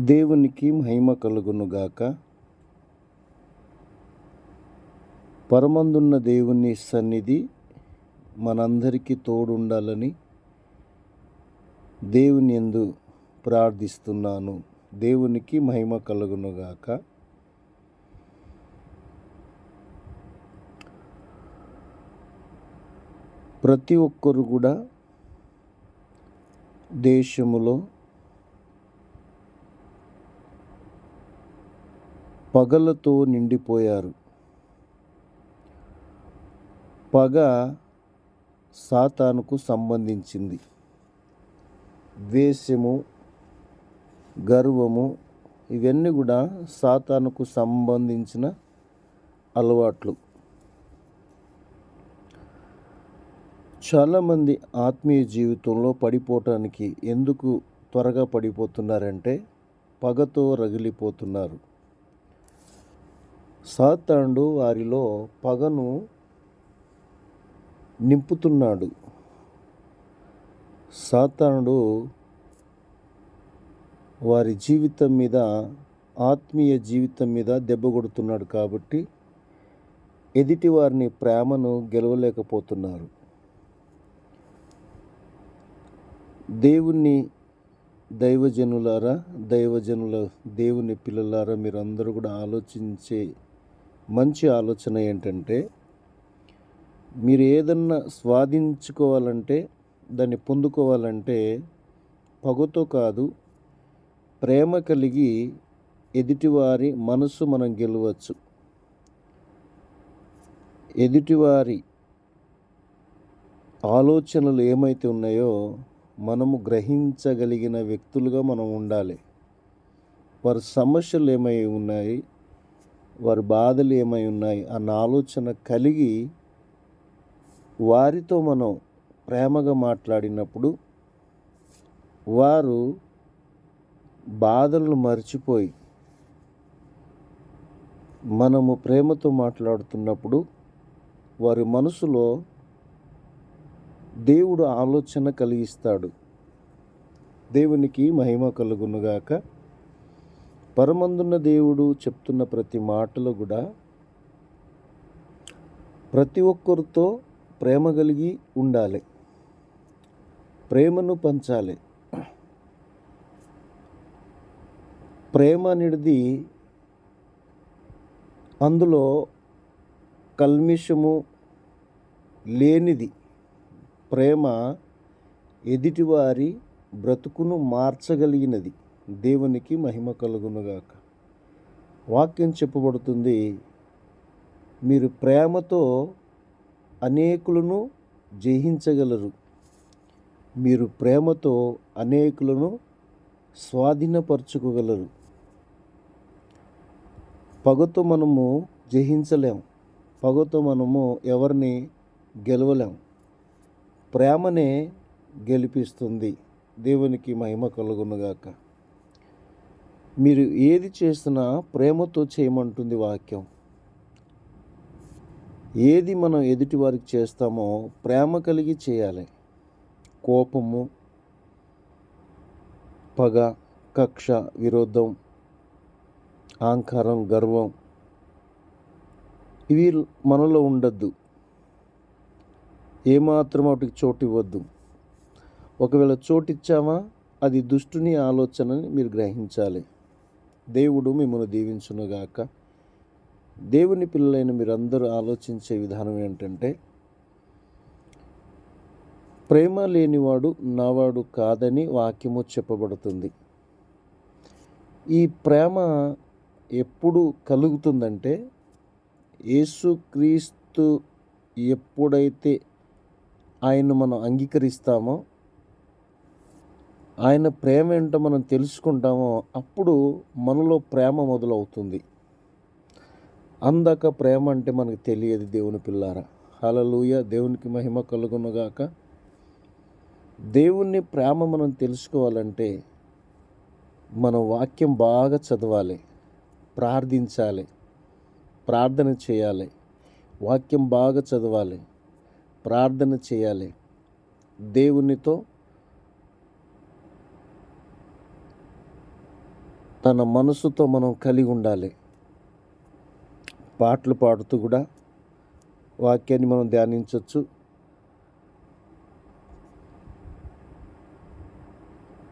దేవునికి మహిమ కలుగునుగాక పరమందున్న దేవుని సన్నిధి మనందరికీ తోడుండాలని దేవుని ఎందు ప్రార్థిస్తున్నాను. దేవునికి మహిమ కలుగునుగాక ప్రతి ఒక్కరు కూడా దేశములో పగలతో నిండిపోయారు. పగ సాతానుకు సంబంధించింది. ద్వేషము గర్వము ఇవన్నీ కూడా సాతానుకు సంబంధించిన అలవాట్లు. చాలామంది ఆత్మీయ జీవితంలో పడిపోవటానికి ఎందుకు త్వరగా పడిపోతున్నారంటే పగతో రగిలిపోతున్నారు. సాతాండు వారిలో పగను నింపుతున్నాడు. సాతానుడు వారి జీవితం మీద ఆత్మీయ జీవితం మీద దెబ్బ కొడుతున్నాడు కాబట్టి ఎదుటి వారిని ప్రేమను గెలవలేకపోతున్నారు. దేవుణ్ణి దైవజనులారా దైవజనుల దేవుని పిల్లలారా మీరు అందరూ కూడా ఆలోచించే మంచి ఆలోచన ఏంటంటే మీరు ఏదన్నా స్వాధించుకోవాలంటే దాన్ని పొందుకోవాలంటే పగతో కాదు ప్రేమ కలిగి ఎదుటివారి మనసు మనం గెలవచ్చు. ఎదుటివారి ఆలోచనలు ఏమైతే ఉన్నాయో మనము గ్రహించగలిగిన వ్యక్తులుగా మనం ఉండాలి. వారి సమస్యలు ఏమై ఉన్నాయి వారి బాధలు ఏమై ఉన్నాయి అన్న ఆలోచన కలిగి వారితో మనం ప్రేమగా మాట్లాడినప్పుడు వారు బాధలను మర్చిపోయి మనము ప్రేమతో మాట్లాడుతున్నప్పుడు వారి మనసులో దేవుడు ఆలోచన కలిగిస్తాడు. దేవునికి మహిమ కలుగునుగాక. పరమందున్న దేవుడు చెప్తున్న ప్రతి మాటలు కూడా ప్రతి ఒక్కరితో ప్రేమ కలిగి ఉండాలి. ప్రేమను పంచాలి. ప్రేమ అనేది అందులో కల్మిషము లేనిది. ప్రేమ ఎదుటివారి బ్రతుకును మార్చగలిగినది. దేవునికి మహిమ కలుగునుగాక. వాక్యం చెప్పబడుతుంది మీరు ప్రేమతో అనేకులను జయించగలరు. మీరు ప్రేమతో అనేకులను స్వాధీనపరచుకోగలరు. పగతో మనము జయించలేం. పగతో మనము ఎవరిని గెలవలేం. ప్రేమనే గెలిపిస్తుంది. దేవునికి మహిమ కలుగునుగాక. మీరు ఏది చేసినా ప్రేమతో చేయమంటుంది వాక్యం. ఏది మనం ఎదుటి వారికి చేస్తామో ప్రేమ కలిగి చేయాలి. కోపము పగ కక్ష విరోధం అహంకారం గర్వం ఇవి మనలో ఉండద్దు. ఏమాత్రం వాటికి చోటు ఇవ్వద్దు. ఒకవేళ చోటు ఇచ్చామా అది దుష్టుని ఆలోచనని మీరు గ్రహించాలి. దేవుడు మిమ్మల్ని దీవించునుగాక. దేవుని పిల్లలైన మీరందరూ ఆలోచించే విధానం ఏంటంటే ప్రేమ లేనివాడు నావాడు కాదని వాక్యము చెప్పబడుతుంది. ఈ ప్రేమ ఎప్పుడు కలుగుతుందంటే యేసుక్రీస్తు ఎప్పుడైతే ఆయన మనం అంగీకరిస్తామో ఆయన ప్రేమ ఏంటో మనం తెలుసుకుంటామో అప్పుడు మనలో ప్రేమ మొదలవుతుంది. అందాక ప్రేమ అంటే మనకు తెలియదు దేవుని పిల్లారా. హలలుయ దేవునికి మహిమ కలుగునుగాక దేవుణ్ణి ప్రేమ మనం తెలుసుకోవాలంటే మన వాక్యం బాగా చదవాలి ప్రార్థించాలి ప్రార్థన చేయాలి వాక్యం బాగా చదవాలి ప్రార్థన చేయాలి. దేవునితో తన మనసుతో మనం కలిగి ఉండాలి. పాటలు పాడుతూ కూడా వాక్యాన్ని మనం ధ్యానించవచ్చు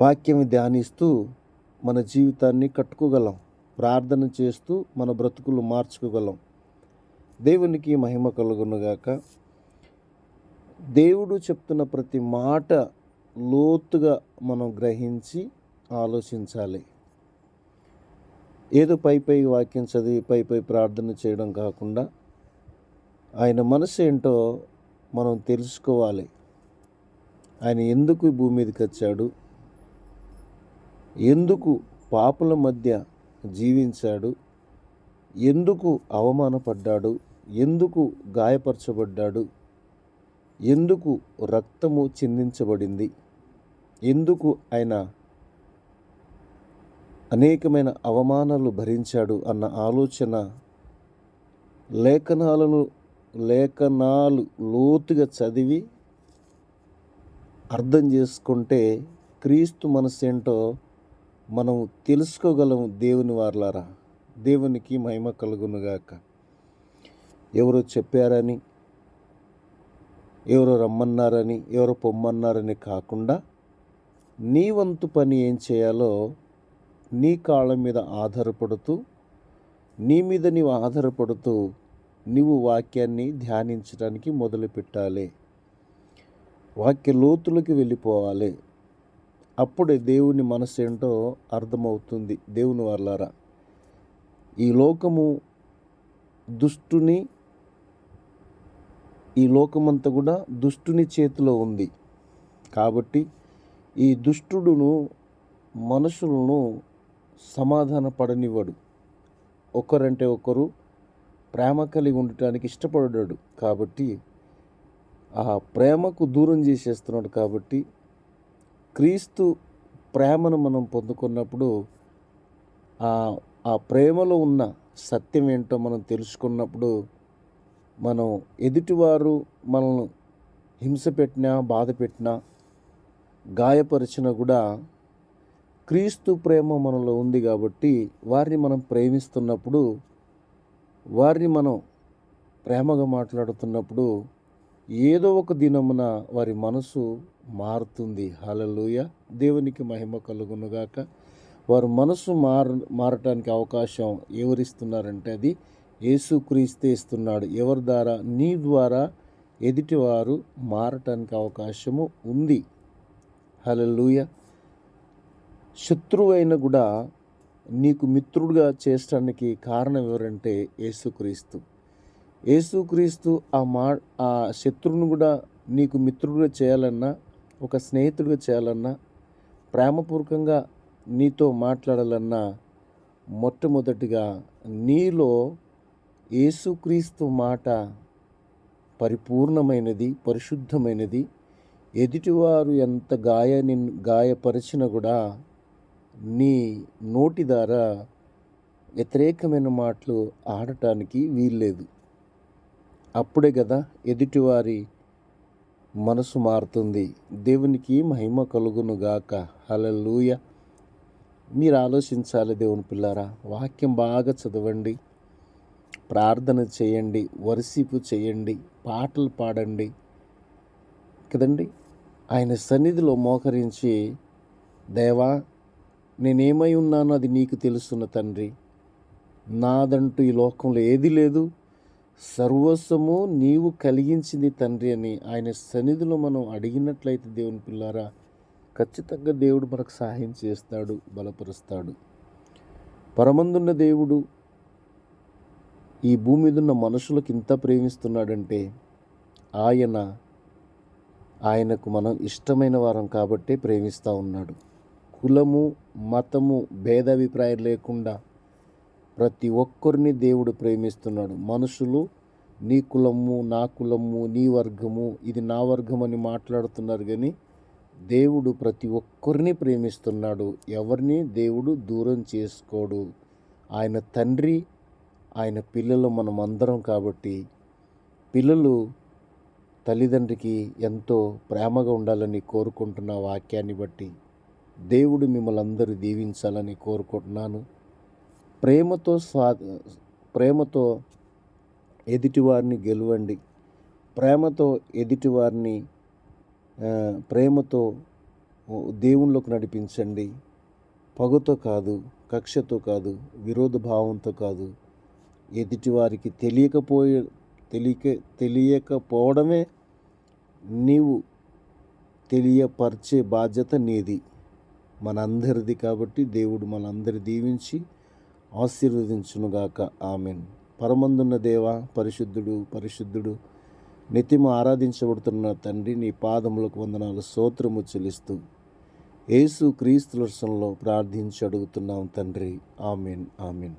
వాక్యం ధ్యానిస్తూ మన జీవితాన్ని కట్టుకోగలం. ప్రార్థన చేస్తూ మన బ్రతుకులు మార్చుకోగలం. దేవునికి మహిమ కలుగునుగాక దేవుడు చెప్తున్న ప్రతి మాట లోతుగా మనం గ్రహించి ఆలోచించాలి. ఏదో పై పై వాక్యం చదివి పై పై ప్రార్థన చేయడం కాకుండా ఆయన మనసు ఏంటో మనం తెలుసుకోవాలి. ఆయన ఎందుకు ఈ భూమి మీదకి వచ్చాడు? ఎందుకు పాపుల మధ్య జీవించాడు? ఎందుకు అవమానపడ్డాడు? ఎందుకు గాయపరచబడ్డాడు? ఎందుకు రక్తము చిందించబడింది? ఎందుకు ఆయన అనేకమైన అవమానాలు భరించాడు అన్న ఆలోచన లేఖనాలను లేఖనాలు లోతుగా చదివి అర్థం చేసుకుంటే క్రీస్తు మనసేంటో మనం తెలుసుకోగలము దేవుని వార్లారా. దేవునికి మహిమ కలుగునుగాక. ఎవరో చెప్పారని ఎవరో రమ్మన్నారని ఎవరో పొమ్మన్నారని కాకుండా నీ వంతు పని ఏం చేయాలో నీ కాళ్ళ మీద ఆధారపడుతూ నీ మీద నీవు ఆధారపడుతూ నీవు వాక్యాన్ని ధ్యానించడానికి మొదలు పెట్టాలి వాక్య లోతులకి వెళ్ళిపోవాలి. అప్పుడే దేవుని మనసు ఏంటో అర్థమవుతుంది. దేవుని వాళ్ళారా ఈ లోకము దుష్టుని ఈ లోకమంతా కూడా దుష్టుని చేతిలో ఉంది. కాబట్టి ఈ దుష్టుడును మనుషులను సమాధాన పడనివ్వడు ఒకరంటే ఒకరు ప్రేమ కలిగి ఉండటానికి ఇష్టపడ్డాడు కాబట్టి ఆ ప్రేమకు దూరం చేసేస్తున్నాడు కాబట్టి క్రీస్తు ప్రేమను మనం పొందుకున్నప్పుడు ఆ ప్రేమలో ఉన్న సత్యం ఏంటో మనం తెలుసుకున్నప్పుడు మనం ఎదుటివారు మనల్ని హింస పెట్టినా బాధ పెట్టినా గాయపరిచినా కూడా క్రీస్తు ప్రేమ మనలో ఉంది కాబట్టి వారిని మనం ప్రేమిస్తున్నప్పుడు వారిని మనం ప్రేమగా మాట్లాడుతున్నప్పుడు ఏదో ఒక దినమున వారి మనసు మారుతుంది. హలలుయ దేవునికి మహిమ కలుగునుగాక వారు మనసు మార మారటానికి అవకాశం ఎవరిస్తున్నారంటే అది యేసుక్రీస్తే ఇస్తున్నాడు. ఎవరి ద్వారా? నీ ద్వారా ఎదుటివారు మారటానికి అవకాశము ఉంది. హలలుయ శత్రువు అయినా కూడా నీకు మిత్రుడుగా చేసడానికి కారణం ఎవరంటే యేసుక్రీస్తు. యేసుక్రీస్తు ఆ మా ఆ శత్రువును కూడా నీకు మిత్రుడుగా చేయాలన్నా ఒక స్నేహితుడిగా చేయాలన్నా ప్రేమపూర్వకంగా నీతో మాట్లాడాలన్నా మొట్టమొదటిగా నీలో యేసుక్రీస్తు మాట పరిపూర్ణమైనది పరిశుద్ధమైనది ఎదుటివారు ఎంత గాయని గాయపరిచినా కూడా నీ నోటి ద్వారా వ్యతిరేకమైన మాటలు ఆడటానికి వీల్లేదు. అప్పుడే కదా ఎదుటివారి మనసు మారుతుంది. దేవునికి మహిమ కలుగును గాక. హలలుయ మీరు ఆలోచించాలి దేవుని పిల్లారా వాక్యం బాగా చదవండి. ప్రార్థన చేయండి వరిసిపు చేయండి పాటలు పాడండి. కదండి? ఆయన సన్నిధిలో మోకరించి దేవా నేనేమై ఉన్నానో అది నీకు తెలుస్తున్న తండ్రి. నాదంటూ ఈ లోకంలో ఏది లేదు. సర్వస్వము నీవు కలిగించింది తండ్రి అని ఆయన సన్నిధిలో మనం అడిగినట్లయితే దేవుని పిల్లారా ఖచ్చితంగా దేవుడు మనకు సహాయం చేస్తాడు బలపరుస్తాడు. పరమందున్న దేవుడు ఈ భూమి మీద ఉన్న మనుషులకు ఇంత ప్రేమిస్తున్నాడంటే ఆయన ఆయనకు మనం ఇష్టమైన వారం కాబట్టే ప్రేమిస్తూ ఉన్నాడు. కులము మతము భేదాభిప్రాయం లేకుండా ప్రతి ఒక్కరిని దేవుడు ప్రేమిస్తున్నాడు. మనుషులు నీ కులము నా కులము నీ వర్గము ఇది నా వర్గం అని మాట్లాడుతున్నారు కానీ దేవుడు ప్రతి ఒక్కరిని ప్రేమిస్తున్నాడు. ఎవరిని? దేవుడు దూరం చేసుకోడు. ఆయన తండ్రి ఆయన పిల్లలు మనం అందరం కాబట్టి పిల్లలు తల్లిదండ్రికి ఎంతో ప్రేమగా ఉండాలని కోరుకుంటున్న వాక్యాన్ని బట్టి దేవుడు మిమ్మల్ని అందరూ దీవించాలని కోరుకుంటున్నాను. ప్రేమతో స్వా ప్రేమతో ఎదుటివారిని గెలవండి. ప్రేమతో ఎదుటివారిని ప్రేమతో దేవుళ్ళకు నడిపించండి. పగుతో కాదు కక్షతో కాదు విరోధ భావంతో కాదు. ఎదుటివారికి తెలియకపోయే తెలియక తెలియకపోవడమే నీవు తెలియపరిచే బాధ్యత నీది. మనందరిది కాబట్టి దేవుడు మనందరి దీవించి ఆశీర్వదించునుగాక. ఆమెన్. పరమందున్న దేవ పరిశుద్ధుడు పరిశుద్ధుడు నిత్యము ఆరాధించబడుతున్న తండ్రి నీ పాదములకు వందనాలు సోత్రము చెల్లిస్తూ యేసు క్రీస్తు ప్రార్థించి అడుగుతున్నాం తండ్రి. ఆమెన్. ఆమెన్.